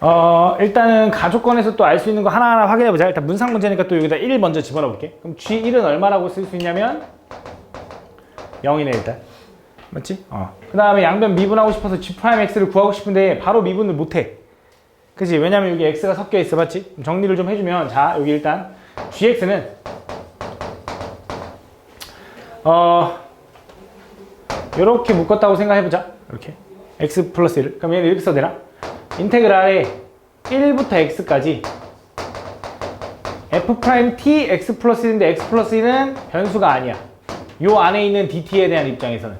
어, 일단은 가족권에서 또 알 수 있는 거 하나하나 확인해 보자. 일단 문상 문제니까 또 여기다 1 먼저 집어넣어 볼게. 그럼 G1은 얼마라고 쓸 수 있냐면 0이네 일단. 맞지? 어. 그 다음에 양변 미분하고 싶어서 G'X를 구하고 싶은데 바로 미분을 못해. 그지? 왜냐면 여기 X가 섞여 있어. 맞지? 정리를 좀 해주면 자, 여기 일단 GX는 어, 요렇게 묶었다고 생각해보자. 이렇게. X 플러스 1. 그럼 얘는 이렇게 써도 되나? 인테그랄에 1부터 x까지 f 프라임 t x 플러스 1인데 x 플러스 1은 변수가 아니야. 요 안에 있는 dt에 대한 입장에서는.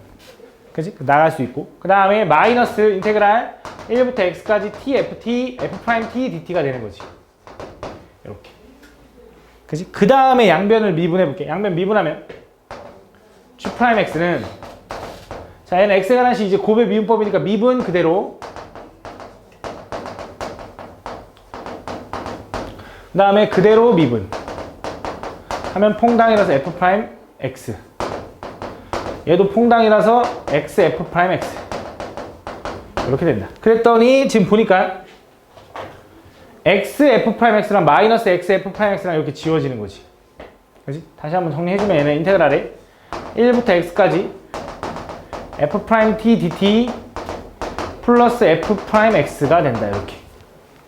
그지? 나갈 수 있고. 그 다음에 마이너스 인테그랄 1부터 x까지 t f t f 프라임 t dt가 되는 거지. 이렇게. 그지? 그 다음에 양변을 미분해 볼게. 양변 미분하면 g 프라임 x는 자 얘는 x에 관한 시 이제 고배 미분법이니까 미분 그대로 그 다음에 그대로 미분. 하면 퐁당이라서 f 프라임 x. 얘도 퐁당이라서 x f 프라임 x. 이렇게 된다. 그랬더니 지금 보니까 x f 프라임 x랑 마이너스 x f 프라임 x랑 이렇게 지워지는 거지. 그지? 다시 한번 정리해주면 얘는 인테그랄에 1부터 x까지 f 프라임 t dt 플러스 f 프라임 x가 된다 이렇게.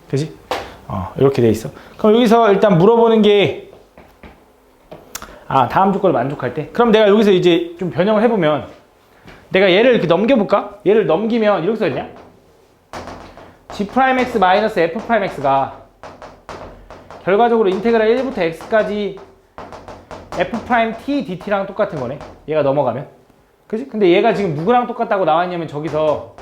그지 어, 이렇게 돼 있어. 그럼 여기서 일단 물어보는 게, 아, 다음 조건을 만족할 때. 그럼 내가 여기서 이제 좀 변형을 해보면, 내가 얘를 이렇게 넘겨볼까? 얘를 넘기면 이렇게 써있냐? g'x 마이너스 f'x가 결과적으로 인테그랄 1부터 x까지 f't dt랑 똑같은 거네. 얘가 넘어가면. 그지? 근데 얘가 지금 누구랑 똑같다고 나왔냐면 저기서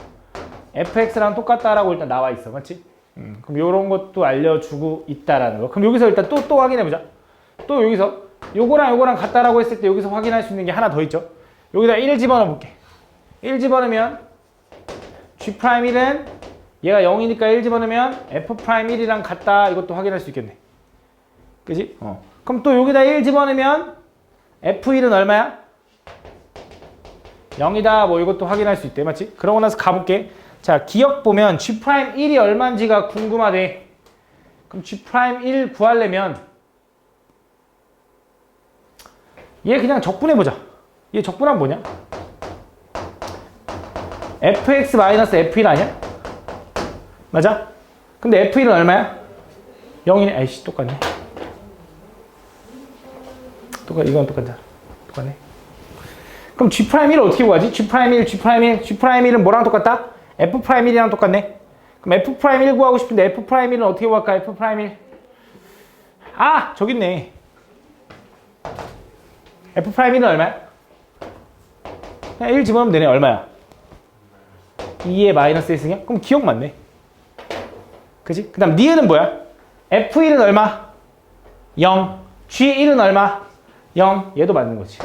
fx랑 똑같다라고 일단 나와 있어. 맞지? 음, 그럼 이런 것도 알려주고 있다라는 거. 그럼 여기서 일단 또, 또 확인해 보자. 또 여기서 요거랑 요거랑 같다라고 했을 때 여기서 확인할 수 있는 게 하나 더 있죠. 여기다 1 집어넣어 볼게. 1 집어넣으면 G'1은 얘가 0이니까 1 집어넣으면 F'1이랑 같다. 이것도 확인할 수 있겠네. 그지? 어. 그럼 또 여기다 1 집어넣으면 F1은 얼마야? 0이다. 뭐 이것도 확인할 수 있대. 맞지? 그러고 나서 가볼게. 자, 기억 보면 G'1이 얼마인지가 궁금하대. 그럼 G'1 구하려면 얘 그냥 적분해보자. 얘 적분하면 뭐냐? fx-f1 아니야? 맞아? 근데 f1은 얼마야? 0이네. 아이씨, 똑같네. 똑같, 이건 똑같다. 똑같네. 그럼 G'1을 어떻게 구하지? G'1, G'1, G'1은 뭐랑 똑같다? F'1이랑 똑같네. 그럼 F'1 구하고 싶은데 F'1은 어떻게 구할까? F'1. 아! 저기 있네. F'1은 얼마야? 그냥 1 집어넣으면 되네. 얼마야? 2의 마이너스 1승이야? 그럼 기억 맞네. 그지? 그 다음 니은은 뭐야? F1은 얼마? 0. G1은 얼마? 0. 얘도 맞는 거지.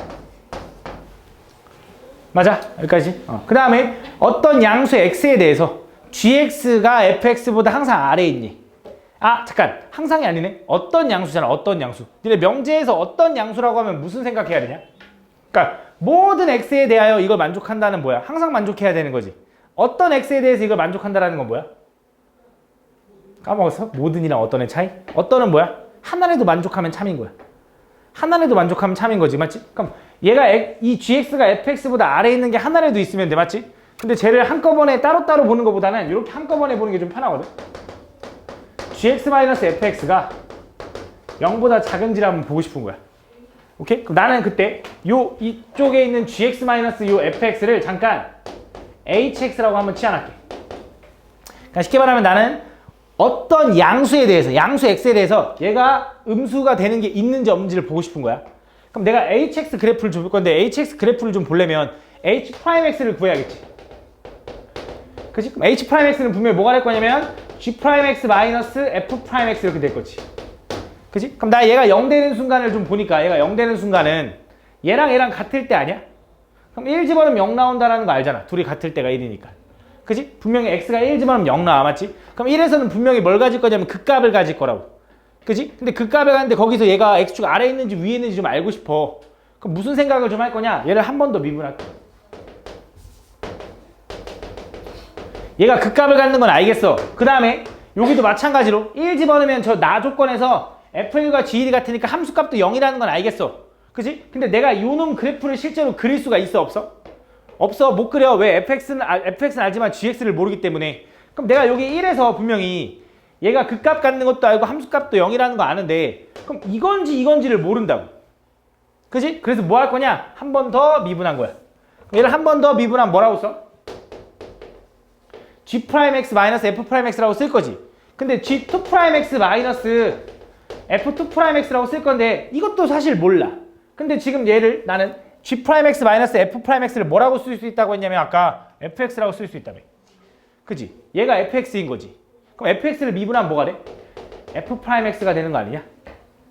맞아? 여기까지. 어. 그 다음에 어떤 양수 x에 대해서 gx가 fx보다 항상 아래에 있니? 아 잠깐 항상이 아니네. 어떤 양수잖아. 어떤 양수. 니네 명제에서 어떤 양수라고 하면 무슨 생각해야 되냐? 그러니까 모든 x에 대하여 이걸 만족한다는 뭐야? 항상 만족해야 되는 거지. 어떤 x에 대해서 이걸 만족한다는 건 뭐야? 까먹었어? 모든이랑 어떤의 차이? 어떤은 뭐야? 하나라도 만족하면 참인 거야. 하나라도 만족하면 참인 거지, 맞지? 그럼 얘가 엑- 이 gx가 fx보다 아래에 있는 게 하나라도 있으면 돼, 맞지? 근데 쟤를 한꺼번에 따로따로 보는 것보다는 이렇게 한꺼번에 보는 게 좀 편하거든. gx-fx가 0보다 작은지를 한번 보고 싶은 거야. 오케이? 그럼 나는 그때 요 이쪽에 있는 gx- 요 fx를 잠깐 hx라고 한번 치환할게. 그러니까 쉽게 말하면 나는 어떤 양수에 대해서, 양수 x에 대해서 얘가 음수가 되는 게 있는지 없는지를 보고 싶은 거야. 그럼 내가 hx 그래프를 줄 건데 hx 그래프를 좀 보려면 h'x를 구해야겠지. 그치? 그럼 h'x는 분명히 뭐가 될 거냐면 g'x 마이너스 f'x 이렇게 될 거지. 그치? 그럼 나 얘가 0 되는 순간을 좀 보니까 얘가 0 되는 순간은 얘랑 얘랑 같을 때 아니야? 그럼 1 집어넣으면 0 나온다는 거 알잖아. 둘이 같을 때가 1이니까. 그지? 분명히 x가 1 집어넣으면 0 나와, 맞지? 그럼 1에서는 분명히 뭘 가질 거냐면 그 값을 가질 거라고. 그지? 근데 그 값에 가는데 거기서 얘가 x축 아래에 있는지 위에 있는지 좀 알고 싶어. 그럼 무슨 생각을 좀 할 거냐? 얘를 한 번 더 미분할게. 얘가 그 값을 갖는 건 알겠어. 그 다음에 여기도 마찬가지로 1 집어넣으면 저 나 조건에서 f1과 g1이 같으니까 함수값도 0이라는 건 알겠어. 그지? 근데 내가 요놈 그래프를 실제로 그릴 수가 있어 없어? 없어 못 그려 왜 fx는 알- fx는 알지만 gx를 모르기 때문에 그럼 내가 여기 1에서 분명히 얘가 그 값 갖는 것도 알고 함수값도 0이라는 거 아는데 그럼 이건지 이건지를 모른다고. 그지? 그래서 뭐 할 거냐? 한 번 더 미분한 거야. 얘를 한 번 더 미분하면 뭐라고 써? g'x f'x라고 쓸 거지. 근데 g2'x f2'x라고 쓸 건데 이것도 사실 몰라. 근데 지금 얘를 나는 g'x f'x를 뭐라고 쓸 수 있다고 했냐면 아까 fx라고 쓸 수 있다며. 그지? 얘가 fx인 거지 그럼 fx를 미분하면 뭐가 돼? f'x가 되는 거 아니냐?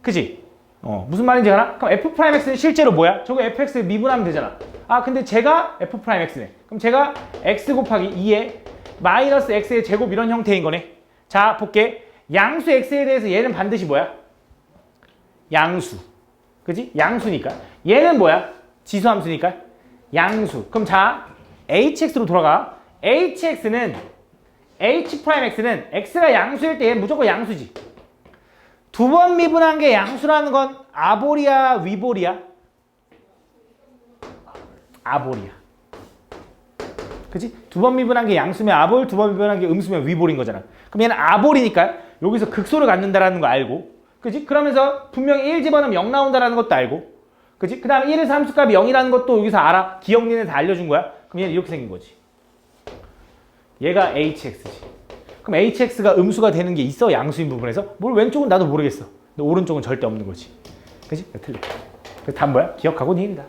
그지? 어 무슨 말인지 알아? 그럼 f'x는 실제로 뭐야? 저거 fx 미분하면 되잖아 아 근데 제가 f'x네 그럼 제가 x 곱하기 2에 마이너스 x의 제곱 이런 형태인 거네 자 볼게 양수 x에 대해서 얘는 반드시 뭐야? 양수 그지? 양수니까 얘는 뭐야? 지수함수니까 양수 그럼 자 hx로 돌아가 hx는 h'x는 x가 양수일 때 얘는 무조건 양수지 두 번 미분한 게 양수라는 건 아볼이야 위볼이야? 아볼이야 그지? 두번 미분한 게 양수면 아볼, 두 번 미분한 게 음수면 위볼인 거잖아. 그럼 얘는 아볼이니까 여기서 극소를 갖는다라는 거 알고, 그지? 그러면서 분명히 1 집어넣으면 0 나온다라는 것도 알고, 그지? 그 다음에 1에서 함수값이 0이라는 것도 여기서 알아. 기억리는 다 알려준 거야. 그럼 얘는 이렇게 생긴 거지. 얘가 hx지. 그럼 hx가 음수가 되는 게 있어? 양수인 부분에서? 뭘 왼쪽은 나도 모르겠어. 근데 오른쪽은 절대 없는 거지. 그지? 틀려. 그래서 답 뭐야? 기억하고 니은다.